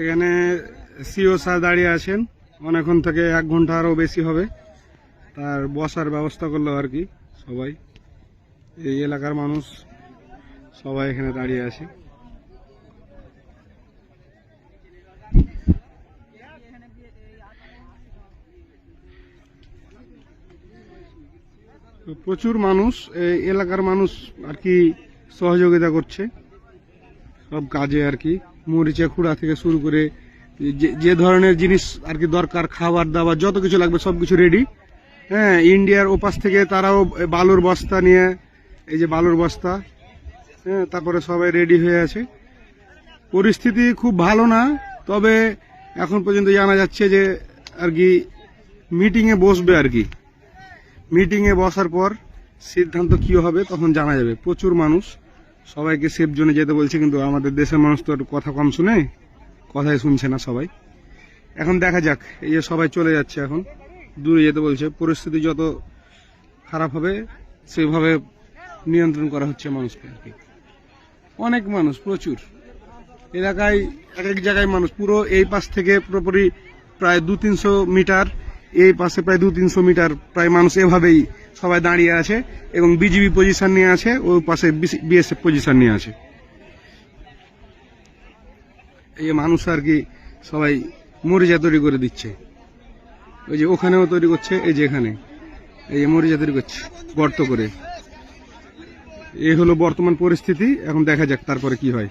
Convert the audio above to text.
এখানে CO sir দাঁড়িয়ে আছেন। অনেকক্ষণ থেকে এক ঘণ্টা আরও বেশি হবে। তার বসার ব্যবস্থা করল আর কি সবাই। এই এলাকার মানুষ সবাই এখানে দাঁড়িয়ে আছে। প্রচুর মানুষ, এই এলাকার মানুষ আর কি সহযোগিতা করছে। সব কাজে আর কি। মরিচা খুঁড়া থেকে শুরু করে যে ধরনের জিনিস আর কি দরকার, খাবার দাবার, যত কিছু লাগবে সব কিছু রেডি হ্যাঁ ইন্ডিয়ার ওপাশ থেকে তারাও বালুর বস্তা নিয়ে, এই যে বালুর বস্তা হ্যাঁ তারপরে সবাই রেডি হয়ে আছে। পরিস্থিতি খুব ভালো না, তবে এখন পর্যন্ত জানা যাচ্ছে যে আর কি মিটিংয়ে বসবে আর কি। মিটিংয়ে বসার পর সিদ্ধান্ত কি হবে তখন জানা যাবে। প্রচুর মানুষ সবাইকে সেফ জোনে যেতে বলছে, কিন্তু আমাদের দেশের মানুষ তো কথা কম শুনে কথাই শুনছে না সবাই। এখন দেখা যাক, এই যে সবাই চলে যাচ্ছে এখন, দূরে যেতে বলছে, পরিস্থিতি যত খারাপ হবে, সেভাবে নিয়ন্ত্রণ করা হচ্ছে মানুষকে আর কি। অনেক মানুষ, প্রচুর। এলাকায় এক এক জায়গায় মানুষ, পুরো এই পাশ থেকে পুরোপুরি প্রায় দু তিনশো মিটার এই পাশে প্রায় দু তিনশো মিটার প্রায় মানুষ এভাবেই সবাই দাঁড়িয়ে আছে এবং বিজিবি পজিশন নিয়ে আছে ওই পাশে বিএসএফ পজিশন নিয়ে আছে। এই মানুষ আর কি সবাই মরিচা তৈরি করে দিচ্ছে। ওই যে ওখানেও তৈরি করছে, এই যে এখানে। এই যে মরিচা তৈরি করছে, গর্ত করে। এই হলো বর্তমান পরিস্থিতি, এখন দেখা যাক তারপরে কি হয়।